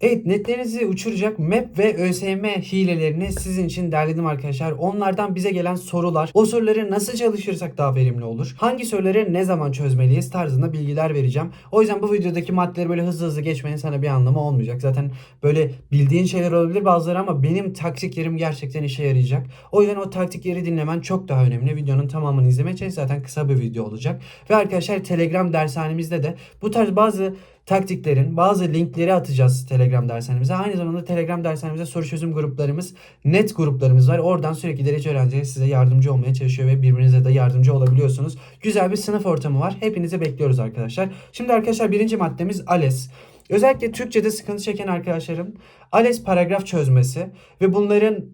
Evet netlerinizi uçuracak map ve ÖSYM hilelerini sizin için derledim arkadaşlar. Onlardan bize gelen sorular, o soruları nasıl çalışırsak daha verimli olur, hangi soruları ne zaman çözmeliyiz tarzında bilgiler vereceğim. O yüzden bu videodaki maddeleri böyle hızlı hızlı geçmenin sana bir anlamı olmayacak. Zaten böyle bildiğin şeyler olabilir bazıları ama benim taktiklerim gerçekten işe yarayacak. O yüzden o taktikleri dinlemen çok daha önemli. Videonun tamamını izlemek için zaten kısa bir video olacak. Ve arkadaşlar Telegram dershanemizde de bu tarz bazı taktiklerin bazı linkleri atacağız Telegram dershanemize. Aynı zamanda Telegram dershanemizde soru çözüm gruplarımız, net gruplarımız var. Oradan sürekli derece öğrencileri size yardımcı olmaya çalışıyor ve birbirinize de yardımcı olabiliyorsunuz. Güzel bir sınıf ortamı var. Hepinizi bekliyoruz arkadaşlar. Şimdi arkadaşlar birinci maddemiz ALES. Özellikle Türkçe'de sıkıntı çeken arkadaşlarım ALES paragraf çözmesi ve bunların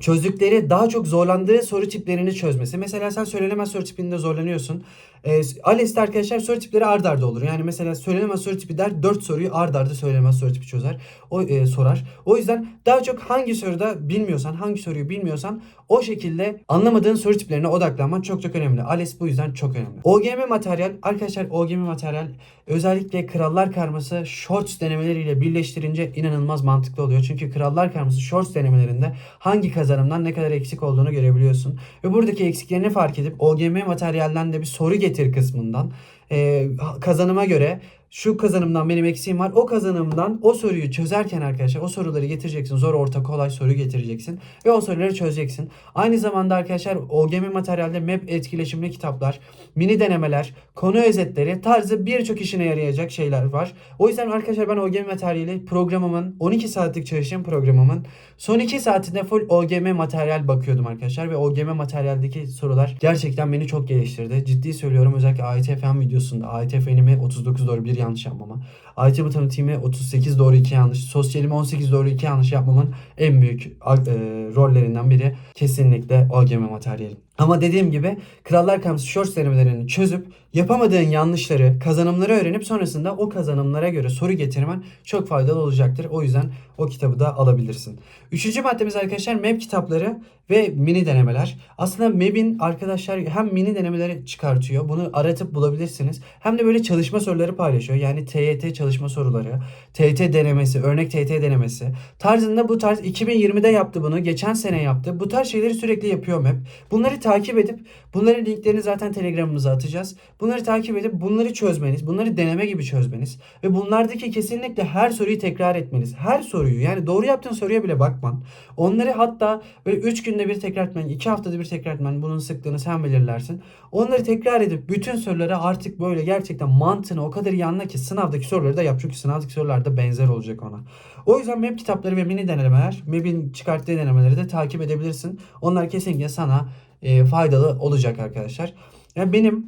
çözdükleri daha çok zorlandığı soru tiplerini çözmesi. Mesela sen söylenemez soru tipinde zorlanıyorsun. E, ALES'te arkadaşlar soru tipleri ard arda olur. Yani mesela söylenemez soru tipi der 4 soruyu ard arda söylenemez soru tipi çözer. O e, sorar. O yüzden daha çok hangi soruda bilmiyorsan, hangi soruyu bilmiyorsan o şekilde anlamadığın soru tiplerine odaklanman çok çok önemli. ALES bu yüzden çok önemli. OGM materyal arkadaşlar OGM materyal özellikle krallar karması shorts denemeleriyle birleştirince inanılmaz mantıklı oluyor. Çünkü krallar karması shorts denemelerinde hangi kazanımdan ne kadar eksik olduğunu görebiliyorsun. Ve buradaki eksiklerini fark edip OGM materyalden de bir soru getir kısmından e, kazanıma göre şu kazanımdan benim eksiğim var. O kazanımdan o soruyu çözerken arkadaşlar o soruları getireceksin. Zor, orta, kolay soru getireceksin. Ve o soruları çözeceksin. Aynı zamanda arkadaşlar OGM materyalde map etkileşimli kitaplar, mini denemeler, konu özetleri tarzı birçok işine yarayacak şeyler var. O yüzden arkadaşlar ben OGM materyali programımın 12 saatlik çalışım programımın son 2 saatinde full OGM materyal bakıyordum arkadaşlar. Ve OGM materyaldeki sorular gerçekten beni çok geliştirdi. Ciddi söylüyorum özellikle AYT fen videosunda AYT fenimi 39 doğru bir yanlış yapmama. AYT matematiğimi 38 doğru 2 yanlış. Sosyalimi 18 doğru 2 yanlış yapmamın en büyük e, rollerinden biri kesinlikle OGM materyali. Ama dediğim gibi Krallar Kampısı Shorts denemelerini çözüp yapamadığın yanlışları, kazanımları öğrenip sonrasında o kazanımlara göre soru getirmen çok faydalı olacaktır. O yüzden o kitabı da alabilirsin. Üçüncü maddemiz arkadaşlar MEP kitapları ve mini denemeler. Aslında MEB'in arkadaşlar hem mini denemeleri çıkartıyor. Bunu aratıp bulabilirsiniz. Hem de böyle çalışma soruları paylaşıyor. Yani TYT çalışma soruları, TYT denemesi, örnek TYT denemesi tarzında bu tarz 2020'de yaptı bunu. Geçen sene yaptı. Bu tarz şeyleri sürekli yapıyor MEP. Bunları takip edip bunların linklerini zaten Telegram'ımıza atacağız. Bunları takip edip bunları çözmeniz, bunları deneme gibi çözmeniz ve bunlardaki kesinlikle her soruyu tekrar etmeniz. Her soruyu yani doğru yaptığın soruya bile bakman. Onları hatta böyle 3 günde bir tekrar etmen, 2 haftada bir tekrar etmen. Bunun sıklığını sen belirlersin. Onları tekrar edip bütün soruları artık böyle gerçekten mantığını o kadar anla ki sınavdaki soruları da yap. Çünkü sınavdaki sorular da benzer olacak ona. O yüzden MEP kitapları ve mini denemeler, MEP'in çıkarttığı denemeleri de takip edebilirsin. Onlar kesinlikle sana e, faydalı olacak arkadaşlar. Yani benim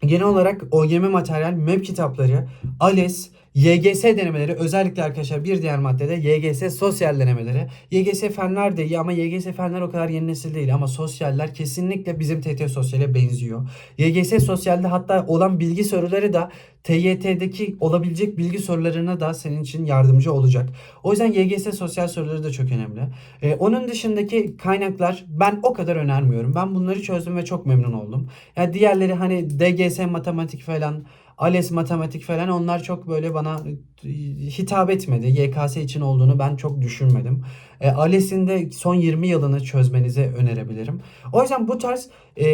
genel olarak OGM materyal, MEP kitapları, ALES, YGS denemeleri özellikle arkadaşlar bir diğer maddede YGS sosyal denemeleri. YGS fenler de iyi ama YGS fenler o kadar yeni nesil değil ama sosyaller kesinlikle bizim TT sosyale benziyor. YGS sosyalde hatta olan bilgi soruları da TYT'deki olabilecek bilgi sorularına da senin için yardımcı olacak. O yüzden YGS sosyal soruları da çok önemli. Ee, onun dışındaki kaynaklar ben o kadar önermiyorum. Ben bunları çözdüm ve çok memnun oldum. Yani diğerleri hani DGS matematik falan ALES matematik falan onlar çok böyle bana hitap etmedi. YKS için olduğunu ben çok düşünmedim. E, ALES'in de son 20 yılını çözmenizi önerebilirim. O yüzden bu tarz e,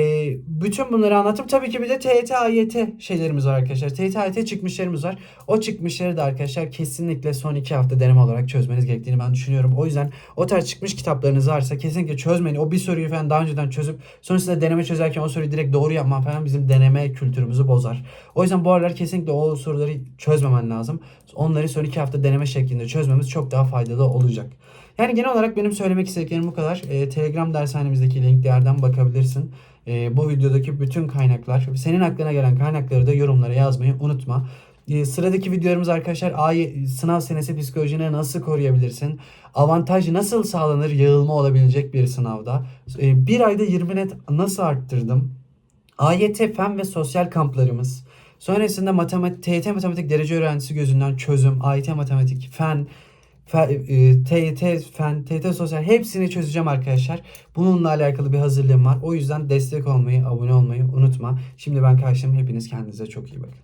bütün bunları anlattım. Tabii ki bir de TYT, AYT şeylerimiz var arkadaşlar. TYT, AYT çıkmışlarımız var. O çıkmışları da arkadaşlar kesinlikle son 2 hafta deneme olarak çözmeniz gerektiğini ben düşünüyorum. O yüzden o tarz çıkmış kitaplarınız varsa kesinlikle çözmeyin. O bir soruyu falan daha önceden çözüp sonrasında deneme çözerken o soruyu direkt doğru yapman falan bizim deneme kültürümüzü bozar. O yüzden bu aralar kesinlikle o soruları çözmemen lazım. Onları son 2 hafta deneme şeklinde çözmemiz çok daha faydalı olacak. Yani genel olarak benim söylemek istediklerim bu kadar. E, Telegram dershanemizdeki linklerden bakabilirsin. E, bu videodaki bütün kaynaklar, senin aklına gelen kaynakları da yorumlara yazmayı unutma. E, sıradaki videolarımız arkadaşlar ay sınav senesi psikolojini nasıl koruyabilirsin? Avantaj nasıl sağlanır yığılma olabilecek bir sınavda? E, bir ayda 20 net nasıl arttırdım? AYT fen ve sosyal kamplarımız. Sonrasında matematik, TYT matematik derece öğrencisi gözünden çözüm, AYT matematik, fen, TYT e, fen, TYT sosyal hepsini çözeceğim arkadaşlar. Bununla alakalı bir hazırlığım var. O yüzden destek olmayı, abone olmayı unutma. Şimdi ben kaçtım. Hepiniz kendinize çok iyi bakın.